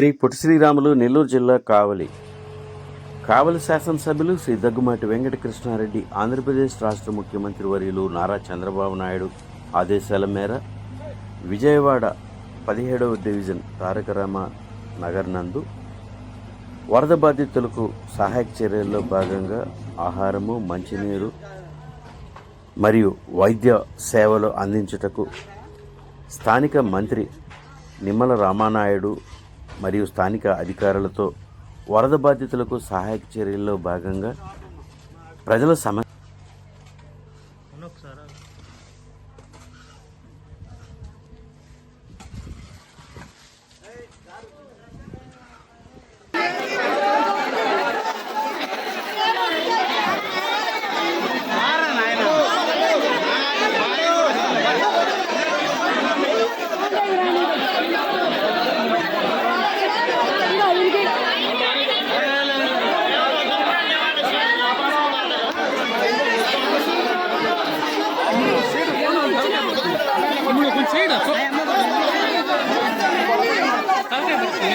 శ్రీ పొట్టి శ్రీరాములు నెల్లూరు జిల్లా కావలి. కావలి శాసనసభ్యులు శ్రీ దగ్గుమాటి వెంకటకృష్ణారెడ్డి ఆంధ్రప్రదేశ్ రాష్ట్ర ముఖ్యమంత్రి వర్యులు నారా చంద్రబాబు నాయుడు ఆదేశాల మేర విజయవాడ పదిహేడవ డివిజన్ తారక రామ నగర్ నందు వరద బాధితులకు సహాయక చర్యల్లో భాగంగా ఆహారము మంచినీరు మరియు వైద్య సేవలు అందించుటకు స్థానిక మంత్రి నిమ్మల రామానాయుడు మరియు స్థానిక అధికారులతో వరద బాధితులకు సహాయక చర్యల్లో భాగంగా ప్రజల సమ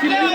కదా ఇచ్చినా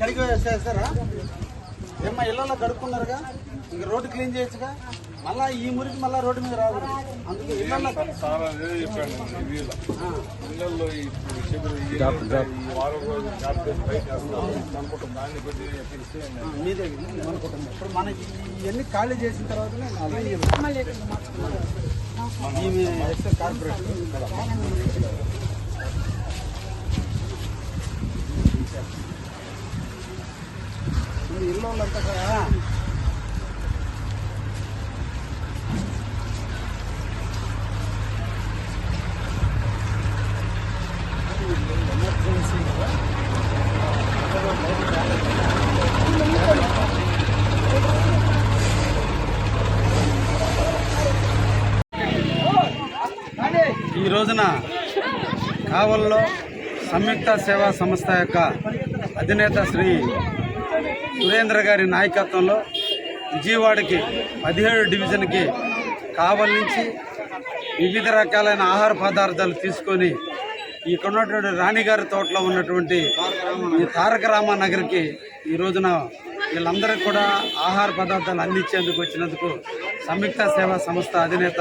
కడిగి వేసేస్తారా? ఏమ్మా ఇళ్ళలో కడుక్కున్నారుగా? ఇంక రోడ్డు క్లీన్ చేయొచ్చుగా? మళ్ళా ఈ మురికి మళ్ళా రోడ్డు మీద రాదు. అందుకే చెప్పాను రివ్యూలో ఇళ్ళల్లో ఇప్పుడు మీదే మనకి ఇవన్నీ ఖాళీ చేసిన ఎక్స్ కార్పొరేషన్. ఇల్లు వాళ్ళంతా రోజున కావల్లో సంయుక్త సేవా సంస్థ యొక్క అధినేత శ్రీ సురేంద్ర గారి నాయకత్వంలో విజయవాడకి పదిహేడు డివిజన్కి కావల్ నుంచి వివిధ రకాలైన ఆహార పదార్థాలు తీసుకొని ఇక్కడ ఉన్నటువంటి రాణిగారి తోటలో ఉన్నటువంటి ఈ తారక రామ నగర్కి ఈ రోజున వీళ్ళందరికీ కూడా ఆహార పదార్థాలు అందించేందుకు వచ్చినందుకు సంయుక్త సేవా సంస్థ అధినేత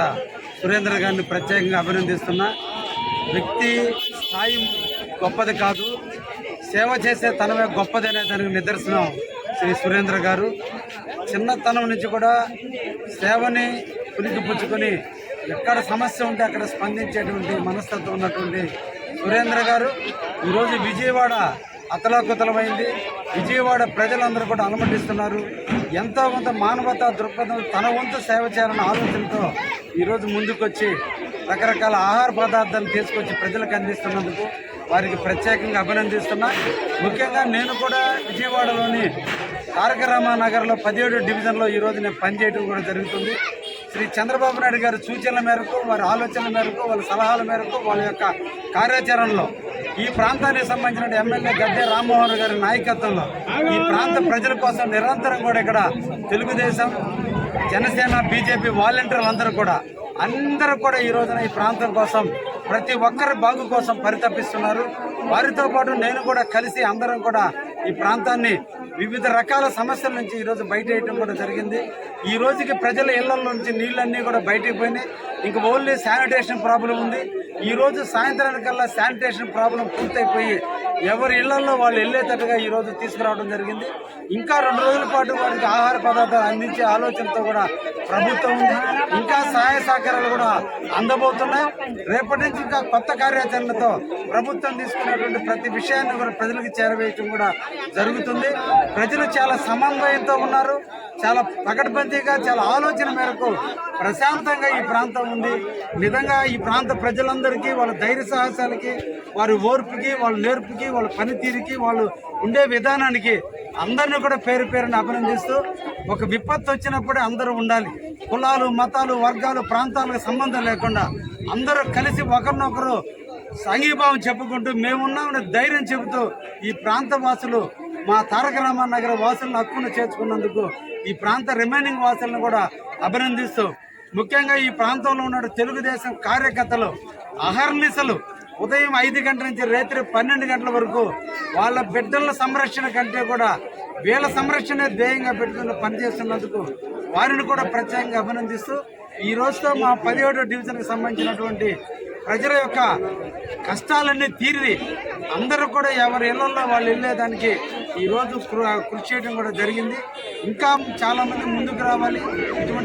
సురేంద్ర గారిని ప్రత్యేకంగా అభినందిస్తున్నా. వ్యక్తి స్థాయి గొప్పది కాదు. సేవ చేసే తనమే గొప్పదనే దానికి నిదర్శనం శ్రీ సురేంద్ర గారు. చిన్నతనం నుంచి కూడా సేవని పుణికిపుచ్చుకొని ఎక్కడ సమస్య ఉంటే అక్కడ స్పందించేటువంటి మనస్తత్వం ఉన్నటువంటి సురేంద్ర గారు. ఈరోజు విజయవాడ అతలాకుతలమైంది. విజయవాడ ప్రజలందరూ కూడా అనుమతిస్తున్నారు. ఎంతో కొంత మానవతా దృక్పథం తన వంతు సేవ చేయాలన్న ఆలోచనతో ఈరోజు ముందుకొచ్చి రకరకాల ఆహార పదార్థాలు తీసుకొచ్చి ప్రజలకు అందిస్తున్నందుకు వారికి ప్రత్యేకంగా అభినందిస్తున్నా. ముఖ్యంగా నేను కూడా విజయవాడలోని తారక రామానగర్లో పదిహేడు డివిజన్లో ఈరోజు నేను పనిచేయడం కూడా జరుగుతుంది. శ్రీ చంద్రబాబు నాయుడు గారి సూచనల మేరకు వారి ఆలోచనల మేరకు వాళ్ళ సలహాల మేరకు వాళ్ళ యొక్క కార్యాచరణలో ఈ ప్రాంతానికి సంబంధించిన ఎమ్మెల్యే గద్దె రామ్మోహన్ గారి నాయకత్వంలో ఈ ప్రాంత ప్రజల కోసం నిరంతరం కూడా ఇక్కడ తెలుగుదేశం జనసేన బీజేపీ వాలంటీర్లు అందరూ కూడా అందరూ కూడా ఈ రోజున ఈ ప్రాంతం కోసం ప్రతి ఒక్కరి బాగు కోసం పరితపిస్తున్నారు. వారితో పాటు నేను కూడా కలిసి అందరం కూడా ఈ ప్రాంతాన్ని వివిధ రకాల సమస్యల నుంచి ఈరోజు బయట వేయటం కూడా జరిగింది. ఈ రోజుకి ప్రజల ఇళ్ళ నుంచి నీళ్ళన్నీ కూడా బయటకు పోయినాయి. ఇంక ఓన్లీ శానిటేషన్ ప్రాబ్లం ఉంది. ఈ రోజు సాయంత్రానికల్లా శానిటేషన్ ప్రాబ్లం పూర్తయిపోయి ఎవరి ఇళ్ళలో వాళ్ళు వెళ్ళేటట్టుగా ఈ రోజు తీసుకురావడం జరిగింది. ఇంకా రెండు రోజుల పాటు వారికి ఆహార పదార్థాలు అందించే ఆలోచనతో కూడా ప్రభుత్వం ఉంది. ఇంకా సహాయ సహకారాలు కూడా అందబోతున్నాయి. రేపటి నుంచి ఇంకా కొత్త కార్యాచరణతో ప్రభుత్వం తీసుకున్నటువంటి ప్రతి విషయాన్ని కూడా ప్రజలకు చేరవేయటం కూడా జరుగుతుంది. ప్రజలు చాలా సమన్వయంతో ఉన్నారు. చాలా పకడ్బందీగా చాలా ఆలోచన మేరకు ప్రశాంతంగా ఈ ప్రాంతం ఉంది. నిజంగా ఈ ప్రాంత ప్రజలందరికీ వాళ్ళ ధైర్య సాహసాలకి వారి ఓర్పుకి వాళ్ళ నేర్పుకి వాళ్ళ పనితీరుకి వాళ్ళు ఉండే విధానానికి అందరిని కూడా పేరు పేరుని అభినందిస్తూ ఒక విపత్తు వచ్చినప్పుడే అందరూ ఉండాలి. కులాలు మతాలు వర్గాలు ప్రాంతాలకు సంబంధం లేకుండా అందరూ కలిసి ఒకరినొకరు సంఘీభావం చెప్పుకుంటూ మేమున్నామని ధైర్యం చెబుతూ ఈ ప్రాంతవాసులు మా తారక రామారావు నగర వాసులను హక్కును చేర్చుకున్నందుకు ఈ ప్రాంత రిమైనింగ్ వాసులను కూడా అభినందిస్తూ ముఖ్యంగా ఈ ప్రాంతంలో ఉన్న తెలుగుదేశం కార్యకర్తలు అహర్నిశలు ఉదయం ఐదు గంటల నుంచి రాత్రి పన్నెండు గంటల వరకు వాళ్ళ బిడ్డల సంరక్షణ కంటే కూడా వీళ్ళ సంరక్షణ ధ్యేయంగా పెట్టుకుని పనిచేస్తున్నందుకు వారిని కూడా ప్రత్యేకంగా అభినందిస్తూ ఈ రోజుతో మా పదిహేడో డివిజన్కి సంబంధించినటువంటి ప్రజల యొక్క కష్టాలన్నీ తీరి అందరూ కూడా ఎవరి ఇళ్ళలో వాళ్ళు వెళ్ళేదానికి ఈ రోజు కృషి చేయడం కూడా జరిగింది. ఇంకా చాలా మంది ముందుకు రావాలి. ఇటువంటి